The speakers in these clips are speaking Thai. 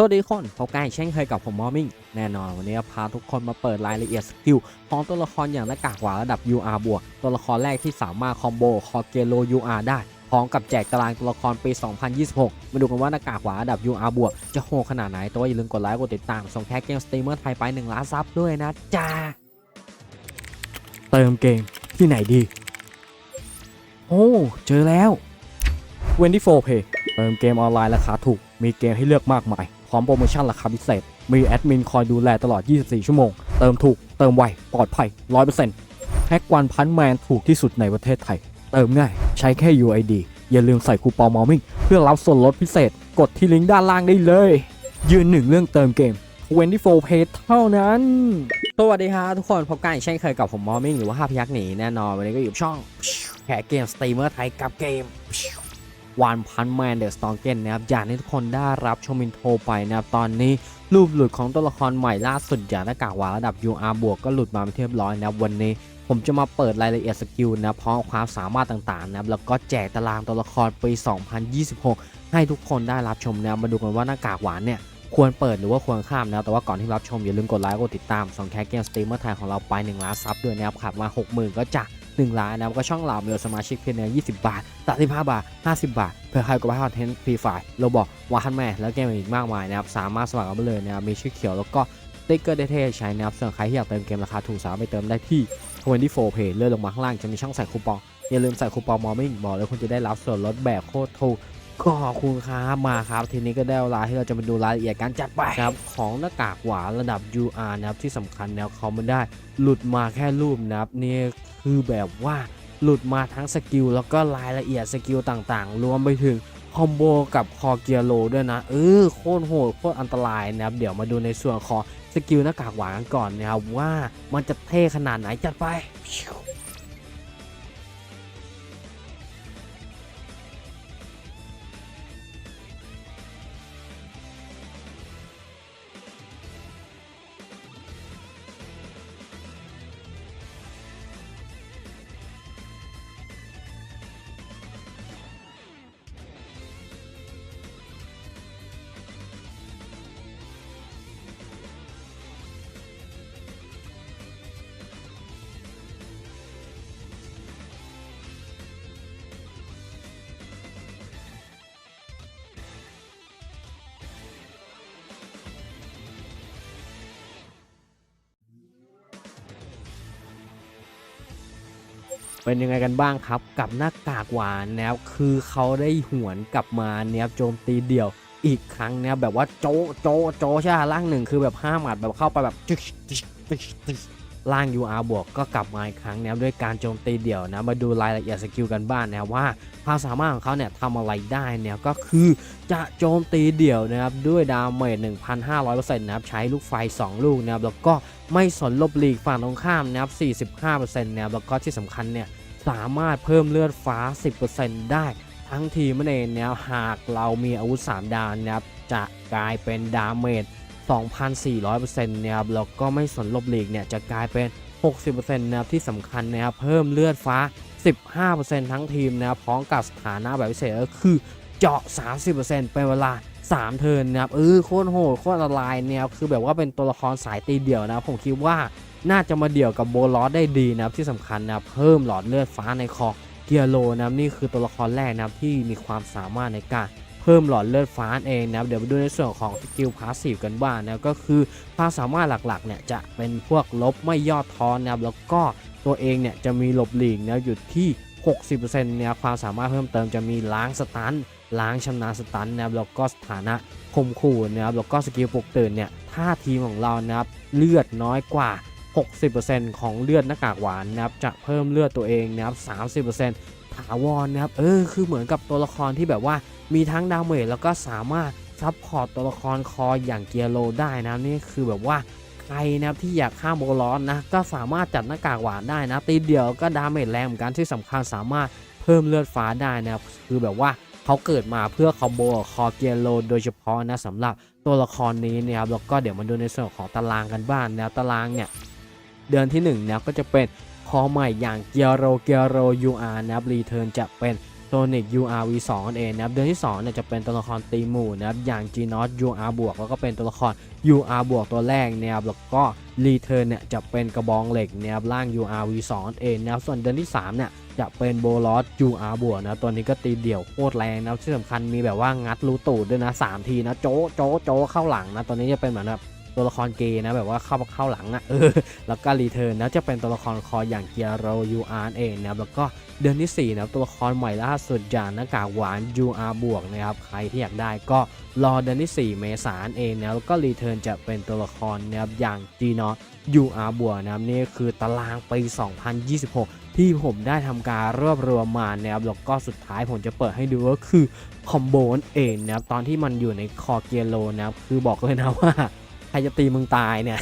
สวัสดีทุกคนพบกันอีกเช่นเคยกับผมมอมมิงแน่นอนวันนี้พาทุกคนมาเปิดรายละเอียดสกิลของตัวละครอย่างหน้ากากหวาระดับ UR บวกตัวละครแรกที่สามารถคอมโบคอเกโล UR ได้พร้อมกับแจกตารางตัวละครปี 2026 มาดูกันว่าหน้ากากหวาระดับ UR บวกจะโหขนาดไหนตัวอย่าลืมกดไลค์กดติดตามส่งแท็กเกมสตรีมเมอร์ไทยไป1ล้านซับด้วยนะจ้าเติมเกมที่ไหนดี โอ้เจอแล้ว24 Pay เติมเกมออนไลน์ราคาถูกมีเกมให้เลือกมากมาย พร้อมโปรโมชั่นราคาพิเศษ มีแอดมินคอยดูแลตลอด 24 ชั่วโมง เติมถูก เติมไว ปลอดภัย 100%แพ็กวันพันแมนถูกที่สุดในประเทศไทย เติมง่าย ใช้แค่ UID อย่าลืมใส่คูปองมอมิ่งเพื่อรับส่วนลดพิเศษ กดที่ลิงก์ด้านล่างได้เลย ยืนหนึ่งเรื่องเติมเกม24 Pay เท่านั้น สวัสดีครับทุกคน พบกันอีกเช่นเคยกับผมมอมิ่งหรือว่าห้าพยักหนีแน่นอน วันนี้ก็อยู่ช่องแขกเกมสตรีมเมอร์ไทยกับเกม วันพันแมนเดอะสตองเกนนะครับอยากให้ทุกคนได้รับชมินโทรไปนะครับตอนนี้รูปหลุดของตัวละครใหม่ล่าสุดอย่างหน้ากากหวานระดับ UR บวกก็หลุดมาเป็นที่เรียบร้อยนะครับวันนี้ผมจะมาเปิดรายละเอียดสกิลนะพร้อมความสามารถต่างๆนะครับแล้วก็แจกตารางตัวละครปี 2026 ให้ทุกคนได้รับชมนะมาดูกันว่าหน้ากากหวานเนี่ยควรเปิดหรือว่าควรข้ามนะแต่ว่าก่อนที่รับชมอย่าลืมกดไลค์กดติดตามส่องแคสเกมสตรีมเมอร์ไทยของเราไป1ล้านซับด้วยนะครับขับมา 60,000 ก็จะ 1ล้านนะครับก็ช่องเรามีสมาชิกเพียงใน20 บาท 35 บาท 50 บาท เพื่อใครก็ไปคอนเทนต์ฟรีไฟล์โรบอกวาฮันแม่แล้วเกมอีกมากมายนะครับสามารถสมัครเอาไปเลยนะครับมีชื่อเขียวแล้วก็ติ๊กเกอร์ได้เท่ใช้นะครับส่วนใครที่อยากเติมเกมราคาถูกสามารถไปเติมได้ที่24 Pay เลื่อนลงมาข้างล่างจะมีช่องใส่คูปองอย่าลืมใส่คูปองมอร์มิ่งบอกเลยคุณจะได้รับส่วนลดแบบโคตรถูก ก็ขอบคุณครับมาครับทีนี้ก็ได้เวลาที่เราจะมาดูรายละเอียดการจัดไปครับของหน้ากากหวานระดับ UR นะครับที่สำคัญแล้วเขาไม่ได้หลุดมาแค่รูปนะครับนี่คือแบบว่าหลุดมาทั้งสกิลแล้วก็รายละเอียดสกิลต่างๆ รวมไปถึงคอมโบกับคอเกียร์โลด้วยนะเออโคตรโหดโคตรอันตรายนะครับเดี๋ยวมาดูในส่วนของสกิลหน้ากากหวานกันก่อนนะครับว่ามันจะเท่ขนาดไหนจัดไป เป็นยังไงกันบ้างครับกับหน้ากากหวานนะครับคือเขาได้หวนกลับมาเนี่ยโจมตีเดี่ยวอีกครั้งนะครับแบบว่าโจโจโจใช่ไหมล่างหนึ่งคือแบบห้าหมัดแบบเข้าไปแบบ ล่าง UR บวกก็กลับมาอีกครั้งนะครับด้วยการโจมตีเดี่ยวนะมาดูรายละเอียดสกิลกันบ้างนะครับว่าความสามารถของเขาเนี่ยทำอะไรได้เนี่ยก็คือจะโจมตีเดี่ยวนะครับด้วยดาเมจ1,500%นะครับใช้ลูกไฟ 2 ลูกนะครับแล้วก็ไม่สนลบหลีกฝั่งตรงข้ามนะครับ45%นะครับแล้วก็ที่สำคัญเนี่ยสามารถเพิ่มเลือดฟ้า 10%ได้ทั้งทีมนั่นเองนะครับหากเรามีอาวุธ 3 ดาวนะครับจะกลายเป็นดาเมจ 2,400%นะครับแล้วก็ไม่สนลบหลีกเนี่ยจะกลายเป็น 60%นะครับที่สำคัญนะครับเพิ่มเลือดฟ้า 15%ทั้งทีมนะครับพร้อมกับสถานะแบบพิเศษก็คือเจาะ 30%เป็นเวลา3 เทิร์นนะครับเออโคตรโหดโคตรอันตรายเนี่ยครับคือแบบว่าเป็นตัวละครสายตีเดี่ยวนะครับผมคิดว่าน่าจะมาเดี่ยวกับโบลอสได้ดีนะครับที่สำคัญนะครับเพิ่มหลอดเลือดฟ้าในคอเกียร์โลนะครับนี่คือตัวละครแรกนะครับที่มีความสามารถในการ พิ่มหลอดเลือดฟ้าเองนะครับเดี๋ยวมาดูในส่วนของสกิลพาสซีฟกันบ้างนะครับก็คือความสามารถหลักๆเนี่ยจะเป็นพวกลบไม่ย่อท้อนนะครับแล้วก็ตัวเองเนี่ยจะมีหลบหลีกนะอยู่ที่ 60%เนี่ยความสามารถเพิ่มเติมจะมีล้างสตันล้างชำนาญสตันนะครับแล้วก็สถานะคมขู่นะครับแล้วก็สกิลปลุกตื่นเนี่ยถ้าทีมของเรานะครับเลือดน้อยกว่า 60%ของเลือดหน้ากากหวานนะครับจะเพิ่มเลือดตัวเองนะครับ30% ถาวรนนะครับ เออ คือเหมือนกับตัวละครที่แบบว่ามีทั้งดาเมจแล้วก็สามารถซัพพอร์ตตัวละครคออย่างเกียโลได้นะนี่คือแบบว่าใครนะครับที่อยากฆ่าโบร้อนนะก็สามารถจัดหน้ากากหวานได้นะตีเดียวก็ดาเมจแรงเหมือนกันที่สำคัญสามารถเพิ่มเลือดฟ้าได้นะครับคือแบบว่าเขาเกิดมาเพื่อคอมโบคอเกียโลโดยเฉพาะนะสำหรับตัวละครนี้นะครับแล้วก็เดี๋ยวมาดูในส่วนของตารางกันบ้างนะตารางเนี่ยเดือนที่1นะครับก็จะเป็น คอใหม่อย่างเกียโรเกียโร UR นะครับรีเทิร์นจะเป็นโซนิก URV2 นั่นเองนะครับเดือนที่2เนี่ยจะเป็นตัวละครตีหมู่นะครับอย่าง g n o t UR บวกแล้วก็เป็นตัวละคร UR บวกตัวแรกนะครับแล้วก็ Return เนี่ยจะเป็นกระบองเหล็กนะครับร่าง URV2 นั่นเองนะครับส่วนเดือนที่3เนี่ยจะเป็นโบลอส UR บวกนะตัวนี้ก็ตีเดี่ยวโคตรแรงนะที่สำคัญมีแบบว่างัดรูตูดด้วยนะ3ทีนะโจะโจะโจะเข้าหลังนะตัวนี้จะเป็นเหมือนแบบ ตัวละครเกย์นะแบบว่าเข้าเข้าหลังอะเออแล้วก็รีเทิร์นนะจะเป็นตัวละครคออย่างเกียร์โร UR เองนะครับแล้วก็เดือนที่4นะครับตัวละครใหม่ล่าสุดอย่างหน้ากากหวาน UR บวกนะครับใครที่อยากได้ก็รอเดือนที่ 4 เมษายนเองนะแล้วก็รีเทิร์นจะเป็นตัวละครนะครับอย่าง g n o UR บวกนะครับนี่คือตารางปี 2026 ที่ผมได้ทำการรวบรวมมานะครับแล้วก็สุดท้ายผมจะเปิดให้ดูก็คือคอมโบนเองนะครับตอนที่มันอยู่ในคอเกียโลนะครับคือบอกเลยนะว่า ใครจะตีมึงตายเนี่ย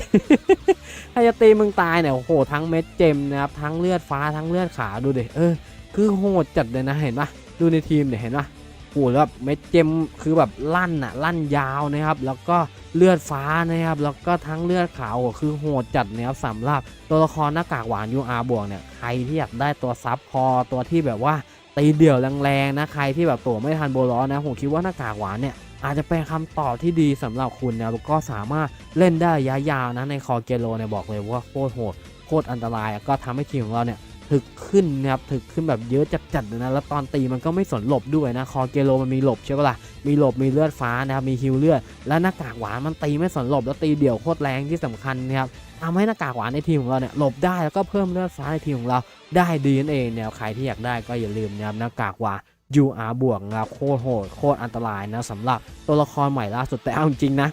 ใครจะตีมึงตายเนี่ยโอ้โหทั้งเม็ดเจมนะครับทั้งเลือดฟ้าทั้งเลือดขาวดูดิเออคือโหดจัดเลยนะเห็นปะดูในทีมเนี่ยเห็นปะโอ้โหแล้วแบบเม็ดเจมคือแบบลั่นอะลั่นยาวนะครับ แล้วก็เลือดฟ้านะครับแล้วก็ทั้งเลือดขาวโอ้โหคือโหดจัดนะครับสำหรับตัวละครหน้ากากหวาน UR บวกเนี่ยใครที่อยากได้ตัวซับพอตัวที่แบบว่าตีเดี่ยวแรงๆนะใครที่แบบตัวไม่ทันโบล้อนะผมคิดว่าหน้ากากหวานเนี่ย อาจจะเป็นคำตอบที่ดีสำหรับคุณนะแล้วก็สามารถเล่นได้ระยะยาวนะในคอเกโลเนี่ยบอกเลยว่าโคตรโหดโคตรอันตราย ก็ทำให้ทีมของเราเนี่ยถึกขึ้นนะครับถึกขึ้นแบบเยอะจัดๆเลยนะ แล้วตอนตีมันก็ไม่สนหลบด้วยนะ คอเกโลมันมีหลบใช่ปะล่ะ มีหลบ มีเลือดฟ้านะครับ มีฮิวเลือด และหน้ากากหวานมันตีไม่สนหลบ แล้วตีเดี่ยวโคตรแรงที่สำคัญนะครับทำให้หน้ากากหวานในทีมของเราเนี่ยหลบได้ แล้วก็เพิ่มเลือดฟ้าในทีมของเราได้ดีนั่นเองเนี่ยใครที่อยากได้ก็อย่าลืมนะครับหน้ากากหวาน UR บวกนะครับโคตรโหดโคตรอันตรายนะสำหรับตัวละครใหม่ล่าสุดแต่เอาจริงๆนะ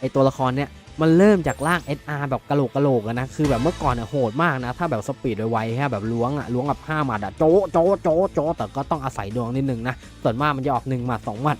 ไอตัวละครเนี่ยมันเริ่มจากร่าง SR แบบกระโหลกกระโหลกนะคือแบบเมื่อก่อนเนี่ยโหดมากนะ ถ้าแบบสปีดไวๆแค่แบบล้วงอะล้วงแบบ5หมัดอะโจะโจะโจะโจะแต่ก็ต้องอาศัยดวงนิดนึงนะ ส่วนมากมันจะออก1หมัด2หมัด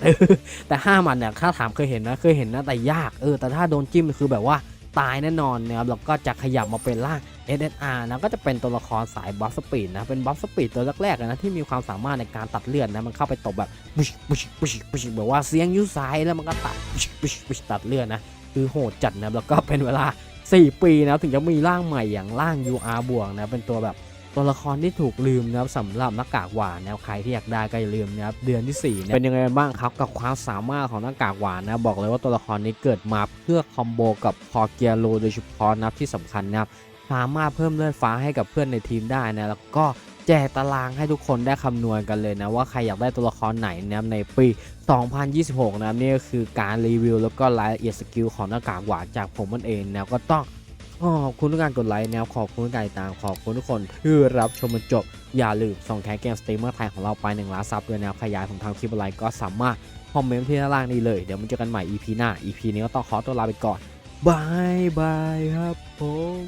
แต่5หมัดเนี่ยถ้าถามเคยเห็นนะเคยเห็นนะแต่ยากเออแต่ถ้าโดนจิ้มคือแบบว่า ตายแน่นอนนะครับแล้วก็จะขยับมาเป็นร่าง SSR นะก็จะเป็นตัวละครสายบัฟสปีดนะเป็นบัฟสปีดตัวแรกๆเลยนะที่มีความสามารถในการตัดเลือดนะมันเข้าไปตบแบบบุชบุชบุชบุชแบบว่าเสียงยูไซด์แล้วมันก็ตัดบุชบุชบุชตัดเลือดนะคือโหดจัดนะแล้วก็เป็นเวลา 4 ปีนะถึงจะมีร่างใหม่อย่างร่าง UR บวกนะเป็นตัวแบบ ตัวละครที่ถูกลืมนะครับสำหรับหน้ากากหวานนะใครที่อยากได้ก็อย่าลืมนะครับเดือนที่4เนี่ยเป็นยังไงบ้างครับกับความสามารถของหน้ากากหวานนะบอกเลยว่าตัวละครนี้เกิดมาเพื่อคอมโบกับคอเกียโลโดยเฉพาะนะครับที่สำคัญนะครับสามารถเพิ่มเลือดฟ้าให้กับเพื่อนในทีมได้นะแล้วก็แจกตารางให้ทุกคนได้คำนวณกันเลยนะ ว่าใครอยากได้ตัวละครไหนนะในปี 2026 นะครับนี่ก็คือการรีวิวแล้วก็รายละเอียดสกิลของหน้ากากหวานจากผมมันเองนะก็ต้อง ขอบคุณทุกการกดไลค์นะครับขอบคุณทุกการติดตามขอบคุณทุกคนที่รับชมจนจบ อย่าลืมส่งแคสเกมสตรีมเมอร์ไทยของเราไป1ล้านซับด้วยนะครับขยายผมทำคลิปอะไรก็สามารถคอมเมนต์ที่ด้านล่างนี้เลย เดี๋ยวมันเจอกันใหม่ EP หน้า EP นี้ก็ต้องขอตัวลาไปก่อนบายบายครับผม